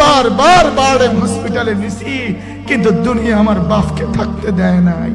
বার বার বার হসপিটালে নিছি কিন্তু দুনিয়া আমার বাপকে থাকতে দেয় নাই।